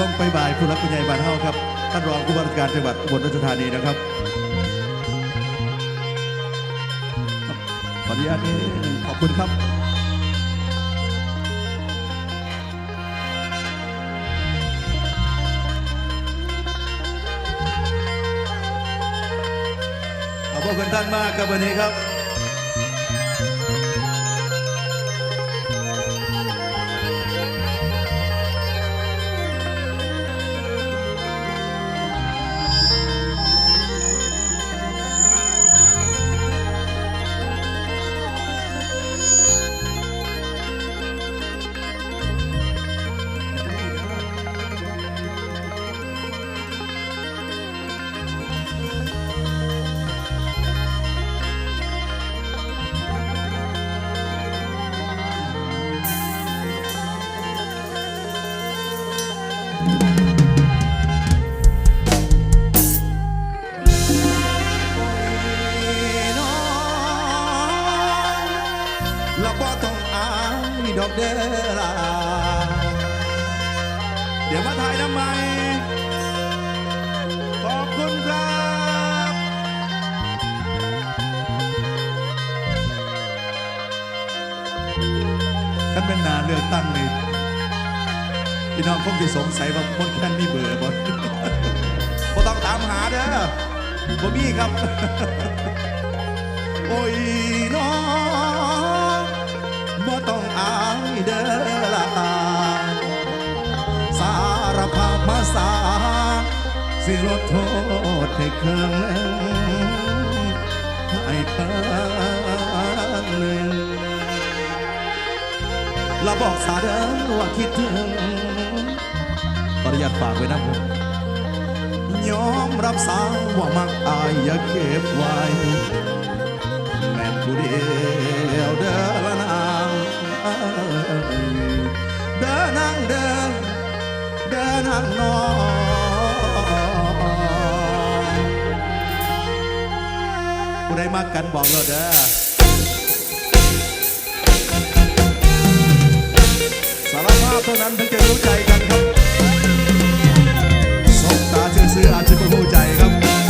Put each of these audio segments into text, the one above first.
ลงไปบ่ายผู้รักผู้ใหญ่บ้านเฮาครับท่านรองผู้ว่าราชการจังหวัดอุบลราชธานีนะครับขออนุญาตนี่ขอบคุณครับ ขอบคุณท่านมากครับวันนี้ครับ ท่านเป็นนาเลือกตั้งนี่พี่น้องคงจะสงสัยว่าคนแค่นมีเบอร์บ่บ่ต้องตามหาเด้อบ่มีครับ โอ้ยน้องบ่ต้องอายเด้อล่ะสารภาพมาสาสิลดโทษให้เครื่องหนึ่งให้เพิ่ และบอกสาเด้อว่าคิดถึงขออนุญาตฝากไว้นะผมยอมรับสาวว่ามักอายอย่าเก็บไว้แม่ผู้เดียวเด้อละนางเด้อนางเด้อเด้อนางนองผู้ใดมักกันบอกเลยเด้อ สารภาพเท่านั้นถึงจะรู้ใจกันครับสบตาเชื่อซื้ออาจจะไม่รู้ใจครับ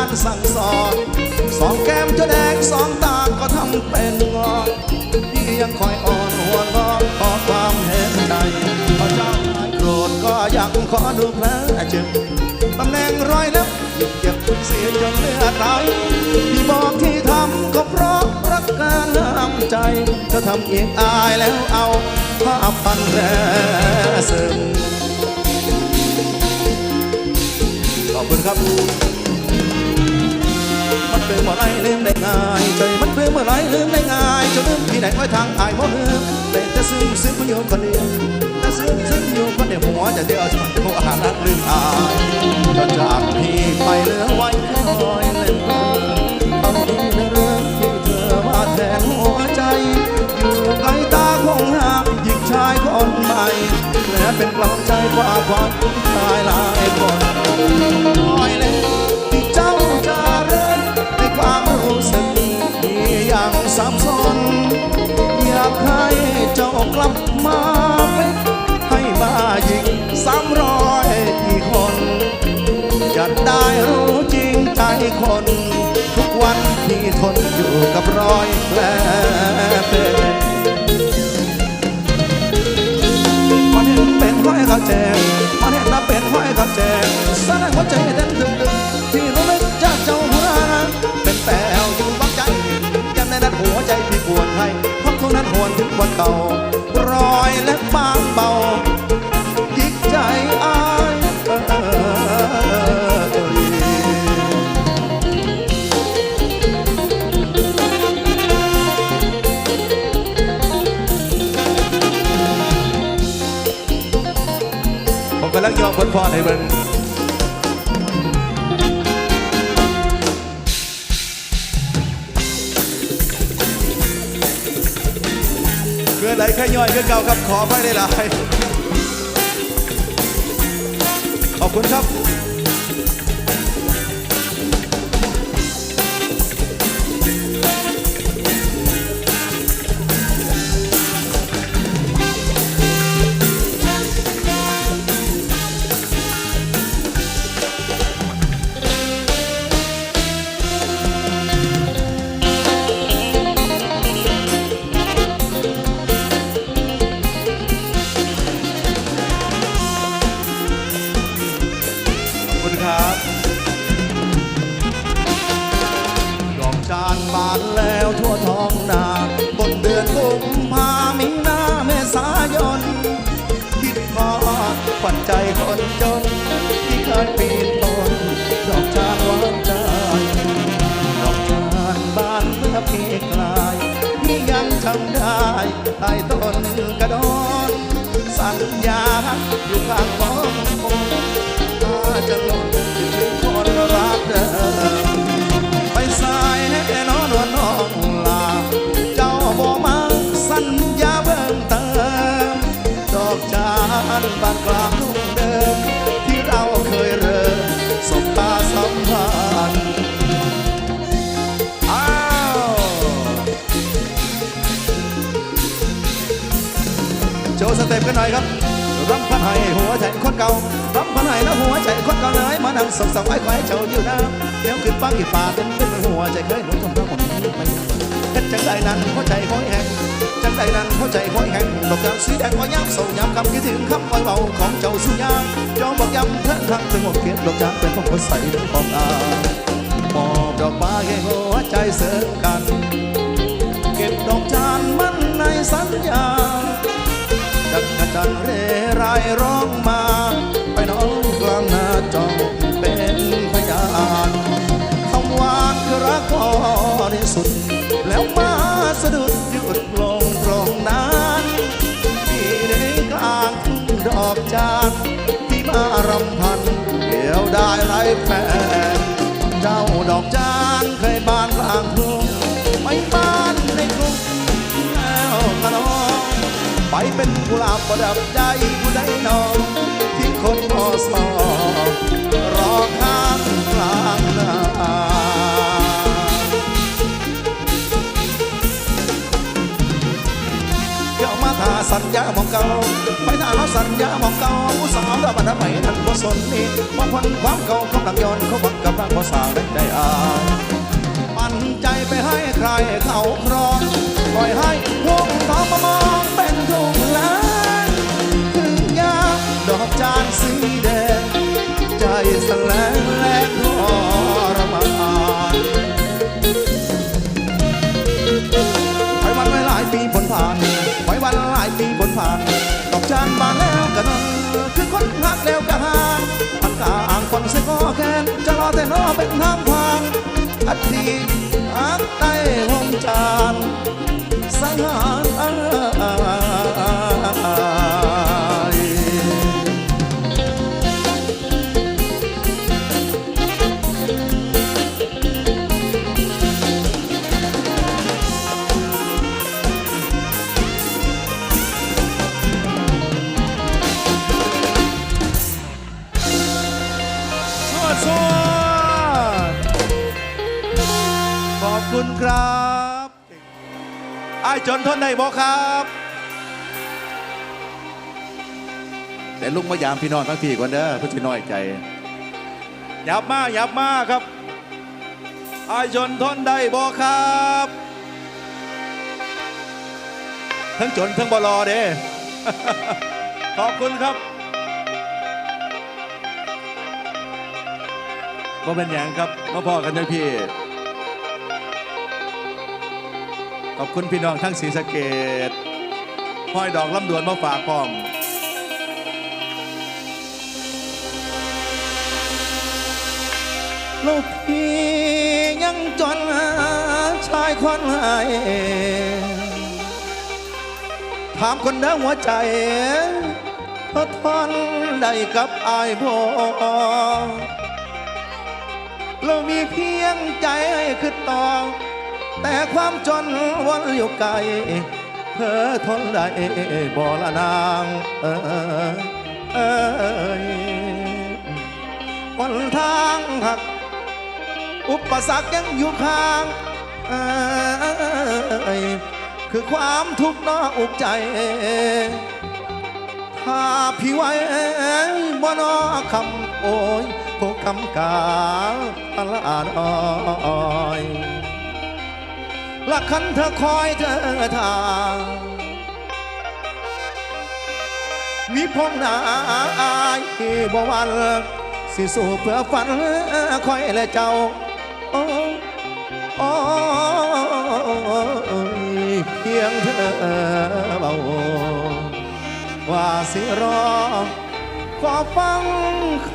ารสั่งสอนสองแก้มจะแดงสองตาก็ทำเป็นงอนพี่ยังคอยอ่อนหัวงอขอความเห็นใจพระเจ้าหายโกรธก็ยังขอดูแผลเจ็บตำแหน่งรอยเล็บยิ่งเจ็บเสียจนเลือดไหลพี่บอกที่ทำก็เพราะรักการห้ามใจจะทำเองอายแล้วเอาผ้าพปันแผลซึมขอบคุณครับ ไรลืมได้ง่ายใจมันเป็นเมื่อไรลืมได้ง่ายจะลืมที่ไหนไว้ทางอายบ่ลืมแต่จะซึ้งซึ้งอยู่คนเดียวแต่ซึ้งซึ้งอยู่คนเดียวหัวจะเดียวจะหัวหารักลืมอายจะจากพี่ไปเหลือไว้แค่รอยเล่นเพลินต้องมีในเรื่องที่เธอมาแทนหัวใจ อยู่ไกลตาคงหักหญิงชายคนใหม่และเป็นกำลังใจกว่าความตายหลายคนน้อยเล็ก สับสน อยากให้เจ้ากลับมาเป็นให้มายิงสามร้อยกี่คน จะได้รู้จริงใจคน ทุกวันที่ทนอยู่กับรอยแผลเป็นมันเห็นเป็นห้อยเขาแจงมันเห็นนับเป็นห้อยเขาแจงสร้างหัวใจเต้นตึงตึงที่รู้ลึก ใจพี่ปวดให้เพราะทุกนั้นหวนถึงวันเก่ารอยและบางเบาจิกใจอายเออเออเออผมกำลังยอมพ้นพรให้เบิ่ง เกิดอะไรแค่ย่อยเกินเก่าครับขอไม่ได้หลายขอบคุณครับ กันหน่อยครับรำพันให้หัวใจคนเก่ารำพันให้แล้วหัวใจคนเก่าเลยมานั่งสงสารไอ้ควายเจ้าอยู่นะเดี๋ยวขึ้นปังกี่ป่าเป็นเป็นหัวใจเคยหนุ่มทำทั้งหมดไปเฮ็ดจังใดนั้นหัวใจคอยแหงจังใดนั้นหัวใจคอยแหงดอกจานสีแดงก็ย้ำโศกย้ำคำคิดถึงคำคอยเบาของเจ้าสุยางยอมบอกย้ำทั้งทั้งถึงหมดเขียนดอกจานเป็นของคนใส่ของอามอบดอกไม้ให้หัวใจเสริมกัน เก็บดอกจานมันในสัญญา จันเรไรร้องมา ไปน้องกลางนาจองเป็นพยานคำหวานคือรักพอที่สุด แล้วมาสะดุดหยุดลงตรงนั้นพี่ได้กลางทุ่งดอกจานที่มารำพันเดียวได้ไรแฟนเจ้าดอกจาน ไปเป็นกุหลาบประดับใจผู้ใดนองที่คนมอสอรอข้างกลางนาเดี๋ยวมาทาสัญญาหมองเก่าไปถ้าเราสัญญาหมองเก่าผู้สาวเราบันใหม่ทันบ่สนนี่มองคนความเก่ากำลังย้อนเขาบังกับรักภาษาได้ใจอายปันใจไปให้ใครเขาครองปล่อยให้ อักใต้องจานสังหา จนทนได้บอกครับ แต่ลุงมายามพี่น้องทั้งพี่ก่อนเด้อเพื่อจะน้อยใจหยับมาหยับมาครับไอ้ายจนทนได้บอกครับ ทั้งจนทั้งบลอเด้ขอบคุณครับว่าเป็นอย่างครับมาพอกันเด้อพี่ ขอบคุณพี่น้องทั้งศรีสะเกดห้อยดอกลำดวนมาฝากพร้อมลูกพี่ยังจนชายคนไหถามคนเดิมหัวใจทดทนได้กับอายพอเรามีเพียงใจให้คือตอแต่ ความจนวนอยู่ไกลเธอทนได้บ่ละนางเออเอยวันทางหัก อุปสรรคยังอยู่ข้างเอยคือความทุกข์นอกอกใจถ้าพี่ไว้บ่นอคำโอ้ยพวกคำกาตลาดอ้อย ละคันเธอคอยเธอทางมีพงนายบ่วันสิสู้เพื่อฝันคอยและเจ้าโอ้โอ้เพียงเธอเบาว่าสิรอขอฟังค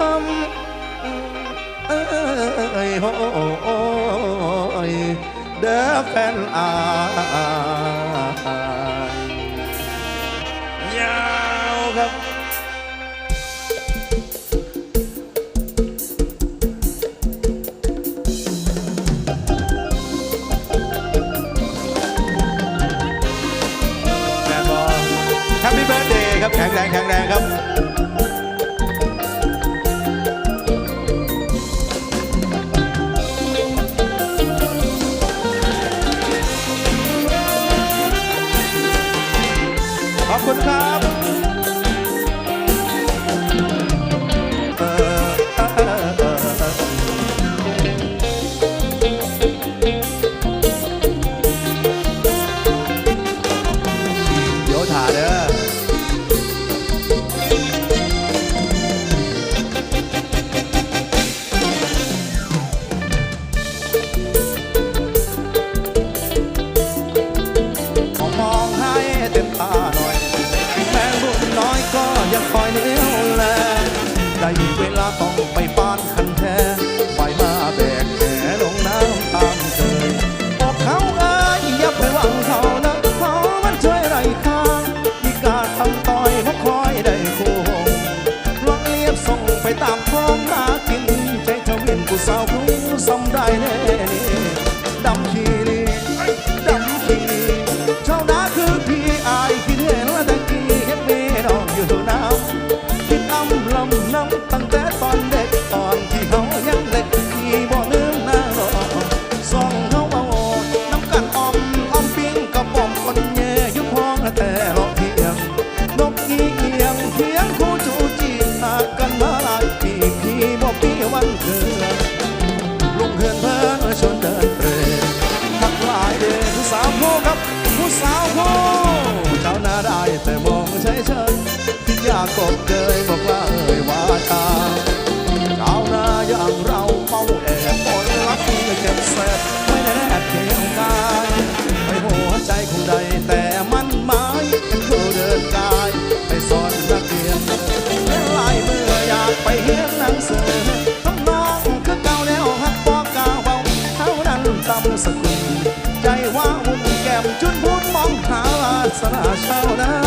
ำเอ้ยโอ้ย เด้อแฟนอายยาวครับแมนบอแฮปปี้เบิร์ดเดย์ครับแข็งแรงแข็งแรง สน